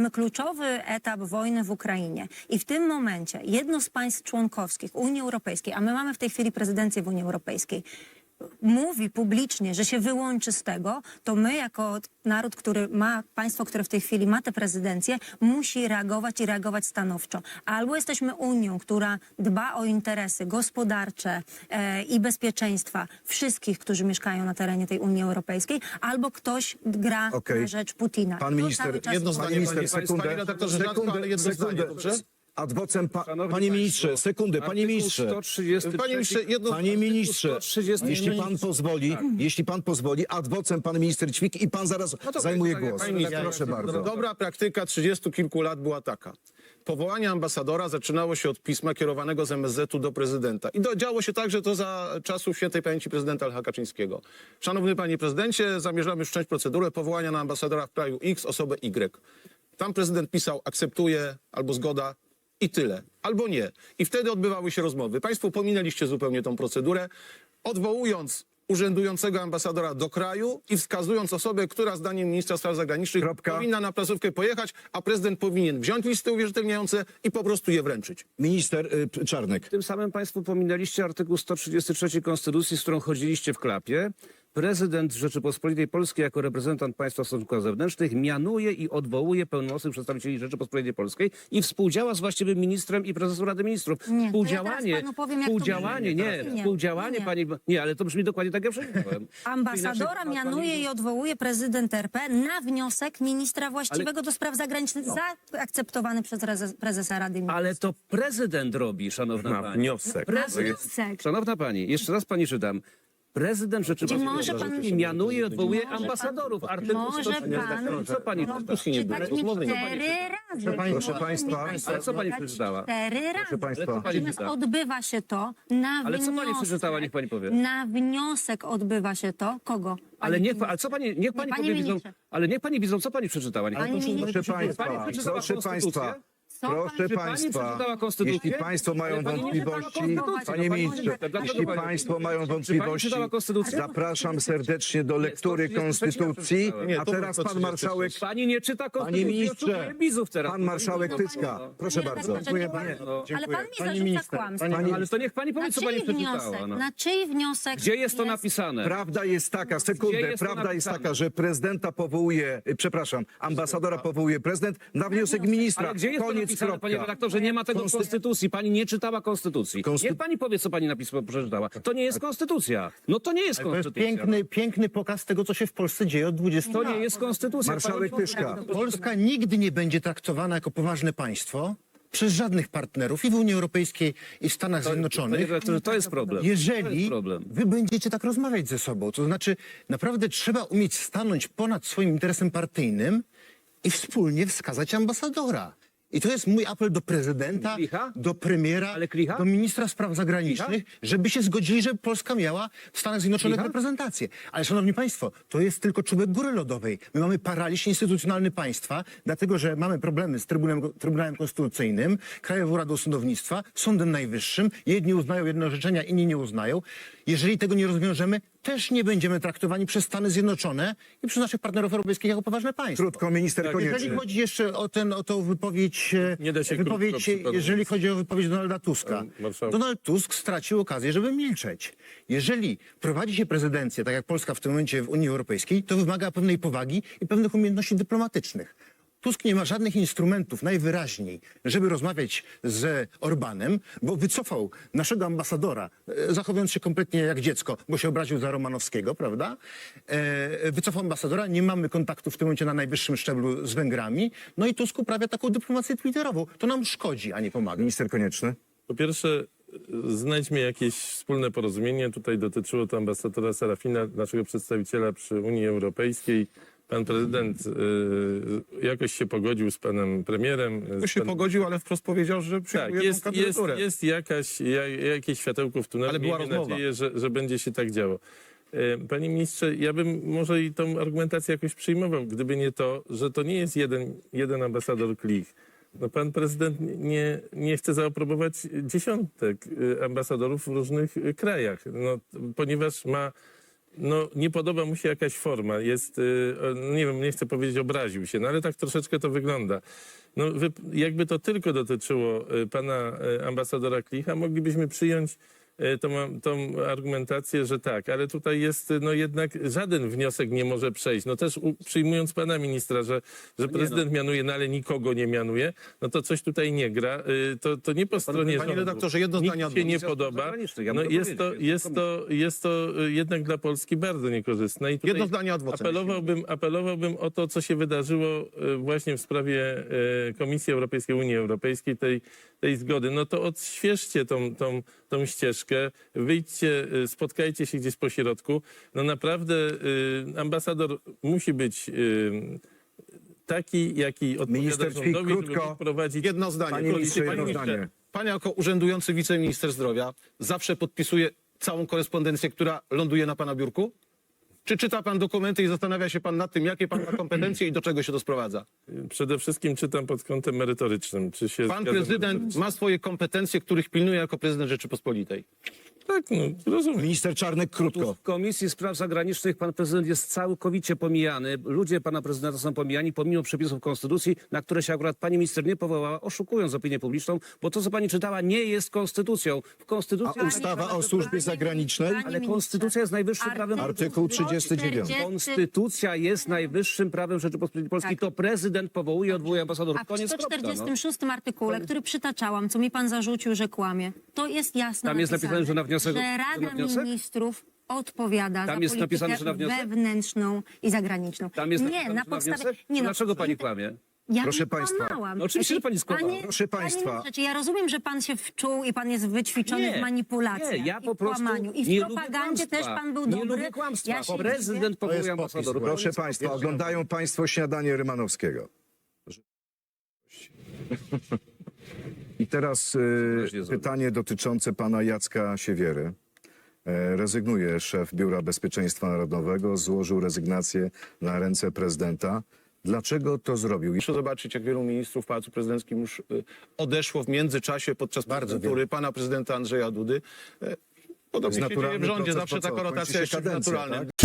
Mamy kluczowy etap wojny w Ukrainie. I w tym momencie jedno z państw członkowskich Unii Europejskiej, a my mamy w tej chwili prezydencję w Unii Europejskiej, mówi publicznie, że się wyłączy z tego, to my jako naród, który ma, państwo, które w tej chwili ma tę prezydencję, musi reagować i reagować stanowczo. Albo jesteśmy Unią, która dba o interesy gospodarcze e, i bezpieczeństwa wszystkich, którzy mieszkają na terenie tej Unii Europejskiej, albo ktoś gra Okej. na rzecz Putina. Pan minister, jedno zdanie, Panie minister, panie- panie- sekundę. panie redaktorze, jedno zdanie, dobrze? Adwocem, pa, Szanowni panie państwo, ministrze, sekundę, panie Artykuł ministrze. 133 Panie ministrze, jedno Panie ministrze, 130 jeśli pan pozwoli, jeśli pan pozwoli, adwocem pan minister Ćwik i pan zaraz zajmuje panie- głos. panie ministrze, Proszę bardzo. Dobra praktyka 30 kilku lat była taka. Powołanie ambasadora zaczynało się od pisma kierowanego z MSZ-u do prezydenta. I do, działo się tak, że to za czasów świętej pamięci prezydenta Lecha Kaczyńskiego. Szanowny panie prezydencie, zamierzamy wszcząć procedurę powołania na ambasadora w kraju X osobę Y. Tam prezydent pisał akceptuje albo zgoda i tyle. Albo nie. I wtedy odbywały się rozmowy. Państwo pominęliście zupełnie tą procedurę, odwołując urzędującego ambasadora do kraju i wskazując osobę, która zdaniem ministra spraw zagranicznych Kropka. powinna na placówkę pojechać, a prezydent powinien wziąć listy uwierzytelniające i po prostu je wręczyć. Minister y, Czarnek. Tym samym państwo pominęliście artykuł 133 Konstytucji, z którą chodziliście w klapie. Prezydent Rzeczypospolitej Polskiej jako reprezentant państwa w stosunkach zewnętrznych mianuje i odwołuje pełnomocnych przedstawicieli Rzeczypospolitej Polskiej i współdziała z właściwym ministrem i prezesem Rady Ministrów. Nie, ja współdziałanie, panu powiem, współdziałanie, nie, Nie, nie, współdziałanie, nie. pani, nie, ale to brzmi dokładnie tak, jak przeczytałem. Ambasadora Inaczej- mianuje i odwołuje prezydent RP na wniosek ministra właściwego do spraw zagranicznych, No. zaakceptowany przez prezes, prezesa Rady Ministrów. Ale to prezydent robi, szanowna Na pani. wniosek. Prezydent. wniosek. Szanowna pani, jeszcze raz pani czytam. Prezydent może Rzeczypospolitej pan- Polskiej mianuje i odwołuje Może pan- ambasadorów. Artykuł Może 130. Co pani pan czyta? czytać mnie cztery razy. Proszę państwa, Ale co pani przeczytała? Cztery razy. Państwa. Ale co pani Natomiast odbywa się to na Ale co pani wniosek. przeczytała, niech pani powie. Na wniosek odbywa się to. Kogo? Ale Pani niech, ale co pani, niech pani Panie powie, widzą, ministrze. ale niech pani widzą, co pani przeczytała. Niech Panie pani ministrze. Proszę Pani państwa, przeczytała proszę konstytucję? państwa, Co proszę pan- Czy pani państwa, przeczytała konstytucję? jeśli państwo mają Ale pani nie czytała wątpliwości, konstytucji. panie pani ministrze, nie czyta. Dlaczego jeśli pani- państwo mają wątpliwości, czytała konstytucję? zapraszam serdecznie do lektury 133 konstytucji, przeczytałem. Nie, a to teraz było pan 136. marszałek, Pani nie czyta konstytucji, panie ministrze, oszukuje bizów teraz. pan marszałek Tyska, proszę bardzo. Dziękuję bardzo. Ale pan mi Pani zarzuca minister, kłamstwo. pani- Ale to niech pani powie, Na co pani czyj przeczytała. wniosek? No. Na czyj wniosek? Gdzie jest to napisane? Prawda jest taka, Gdzie sekundę, jest to prawda jest napisane? taka, że prezydenta powołuje, y, przepraszam, ambasadora powołuje prezydent na wniosek ministra. Ale gdzie jest to Koniec, napisane, panie kropka. redaktorze? Nie ma tego w Konsty- konstytucji. Pani nie czytała konstytucji. Konsty- Niech pani powie, co pani napisała, przeczytała. To nie jest konstytucja. No to nie jest To jest konstytucja. piękny, piękny pokaz tego, co się w Polsce dzieje od 20 To lat. nie jest konstytucja. Marszałek Pani- Tyszka. Polska nigdy nie będzie traktowana jako poważne państwo przez żadnych partnerów i w Unii Europejskiej, i w Stanach Panie Zjednoczonych. redaktorze, to jest problem. To Jeżeli jest problem. wy będziecie tak rozmawiać ze sobą, to znaczy naprawdę trzeba umieć stanąć ponad swoim interesem partyjnym i wspólnie wskazać ambasadora. I to jest mój apel do prezydenta, Klicha? do premiera, do ministra spraw zagranicznych, żeby się zgodzili, żeby Polska miała w Stanach Zjednoczonych Klicha? reprezentację. Ale szanowni państwo, to jest tylko czubek góry lodowej. My mamy paraliż instytucjonalny państwa, dlatego że mamy problemy z Trybunałem, Trybunałem Konstytucyjnym, Krajową Radą Sądownictwa, Sądem Najwyższym. Jedni uznają jedne orzeczenia, inni nie uznają. Jeżeli tego nie rozwiążemy, też nie będziemy traktowani przez Stany Zjednoczone i przez naszych partnerów europejskich jako poważne państwo. Krótko, minister Jeżeli konieczny. chodzi jeszcze o, ten, o tą wypowiedź, e, Nie da się wypowiedź krótko jeżeli chodzi o wypowiedź Donalda Tuska. Panie marszałku. Donald Tusk stracił okazję, żeby milczeć. Jeżeli prowadzi się prezydencję, tak jak Polska w tym momencie w Unii Europejskiej, to wymaga pewnej powagi i pewnych umiejętności dyplomatycznych. Tusk nie ma żadnych instrumentów najwyraźniej, żeby rozmawiać z Orbanem, bo wycofał naszego ambasadora, e, zachowując się kompletnie jak dziecko, bo się obraził za Romanowskiego, prawda? E, wycofał ambasadora, nie mamy kontaktu w tym momencie na najwyższym szczeblu z Węgrami, no i Tusk uprawia taką dyplomację twitterową. To nam szkodzi, a nie pomaga. Minister konieczny. Po pierwsze, y, znajdźmy jakieś wspólne porozumienie. Tutaj dotyczyło to ambasadora Serafina, naszego przedstawiciela przy Unii Europejskiej. Pan prezydent y, jakoś się pogodził z panem premierem. Z się pan... pogodził, ale wprost powiedział, że Tak, przyjmuje jest, tą jest, kandydaturę. jest jakaś, ja, jakieś światełko w tunelu. Ale była Miejmy rozmowa. nadzieję, że, że będzie się tak działo. E, Panie ministrze, ja bym może i tą argumentację jakoś przyjmował, gdyby nie to, że to nie jest jeden, jeden ambasador klich. No pan prezydent nie, nie chce zaaprobować dziesiątek y, ambasadorów w różnych y, krajach, no, ponieważ ma no, nie podoba mu się jakaś forma. Jest, y, o, nie wiem, nie chcę powiedzieć obraził się, no ale tak troszeczkę to wygląda. No, jakby to tylko dotyczyło y, pana y, ambasadora Klicha, moglibyśmy przyjąć y, tą, tą argumentację, że tak, ale tutaj jest no jednak żaden wniosek nie może przejść. No też u, przyjmując pana ministra, że, że prezydent mianuje, no ale nikogo nie mianuje, no to coś tutaj nie gra. Y, To, to nie po stronie panie rządu. redaktorze, jedno zdanie Nikt się nie podoba. Ja No jest, to, jest, to, jest to y, jednak dla Polski bardzo niekorzystne. I Jedno zdanie vocem, apelowałbym, apelowałbym o to, co się wydarzyło właśnie w sprawie Komisji Europejskiej, Unii Europejskiej, tej, tej zgody. No to odświeżcie tą, tą, tą ścieżkę, wyjdźcie, y, spotkajcie się gdzieś po środku. No naprawdę y, ambasador musi być y, taki, jaki odpowiada Minister Ćwik, rządowi, krótko. prowadzić Jedno zdanie. Panie ministrze, jedno ministrze, zdanie. Pan jako urzędujący wiceminister zdrowia zawsze podpisuje całą korespondencję, która ląduje na pana biurku? Czy czyta pan dokumenty i zastanawia się pan nad tym, jakie pan ma kompetencje i do czego się to sprowadza? Przede wszystkim czytam pod kątem merytorycznym. Czy się Pan zgadzam prezydent ma swoje kompetencje, których pilnuje jako prezydent Rzeczypospolitej. Tak, no, rozumiem. Minister Czarnek, krótko. W Komisji Spraw Zagranicznych pan prezydent jest całkowicie pomijany. Ludzie pana prezydenta są pomijani pomimo przepisów konstytucji, na które się akurat pani minister nie powołała, oszukując opinię publiczną, bo to, co pani czytała, nie jest konstytucją. W konstytucji A ustawa o służbie zagranicznej? Ale konstytucja jest najwyższym prawem. Artykuł 39. 140 Konstytucja jest najwyższym prawem Rzeczypospolitej Polskiej. Tak. To prezydent powołuje, odwołuje A ambasadorów. w Koniec, kropka, no. 146 artykule, który przytaczałam, co mi pan zarzucił, że kłamie, to jest jasno Tam jest napisane, że na wniosek- że że Rada wniosek? Ministrów odpowiada Tam za jest politykę napisane, że na wniosek? wewnętrzną i zagraniczną. Tam jest nie, napisane, na że na podstawie... wniosek? Nie, no, Dlaczego pani kłamie? Ja Proszę nie państwa. kłamałam. No oczywiście, że pani skłamała. Panie- Proszę panie państwa. ministrze, ja rozumiem, że pan się wczuł i pan jest wyćwiczony w manipulacjach nie, ja i po w prostu kłamaniu. I w nie lubię propagandzie też pan był nie dobry. lubię kłamstwa. Ja się Prezydent To jest powołuje popis, ambasadorów. Proszę Państwa, oglądają Państwo śniadanie Rymanowskiego. I teraz y, pytanie dotyczące pana Jacka Siewiery. E, Rezygnuje szef Biura Bezpieczeństwa Narodowego, złożył rezygnację na ręce prezydenta. Dlaczego to zrobił? Proszę zobaczyć, jak wielu ministrów w Pałacu Prezydenckim już y, odeszło w międzyczasie podczas prezydentury pana prezydenta Andrzeja Dudy. E, Podobnie się dzieje w naturalny rządzie, proces, zawsze co, taka kończy rotacja się jest kadencja, naturalnym. tak?